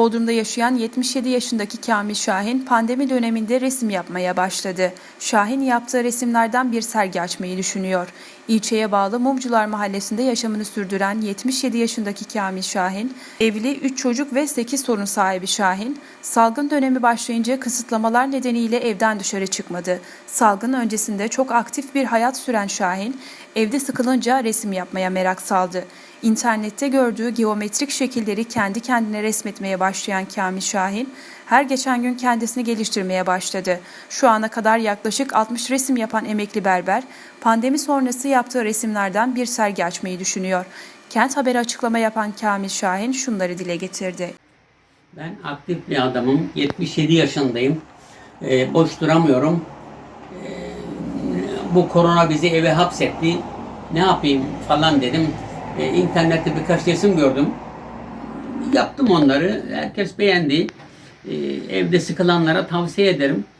Bodrum'da yaşayan 77 yaşındaki Kamil Şahin pandemi döneminde resim yapmaya başladı. Şahin yaptığı resimlerden bir sergi açmayı düşünüyor. İlçeye bağlı Mumcular Mahallesi'nde yaşamını sürdüren 77 yaşındaki Kamil Şahin, evli 3 çocuk ve 8 torun sahibi Şahin, salgın dönemi başlayınca kısıtlamalar nedeniyle evden dışarı çıkmadı. Salgın öncesinde çok aktif bir hayat süren Şahin, evde sıkılınca resim yapmaya merak saldı. İnternette gördüğü geometrik şekilleri kendi kendine resmetmeye başlayan Kamil Şahin, her geçen gün kendisini geliştirmeye başladı. Şu ana kadar yaklaşık 60 resim yapan emekli berber, pandemi sonrası yaptığı resimlerden bir sergi açmayı düşünüyor. Kent Haber'e açıklama yapan Kamil Şahin şunları dile getirdi. Ben aktif bir adamım. 77 yaşındayım. Ee, boş duramıyorum. Ee, bu korona bizi eve hapsetti. Ne yapayım falan dedim. Ee, internette birkaç resim gördüm. Yaptım onları. Herkes beğendi. Ee, evde sıkılanlara tavsiye ederim.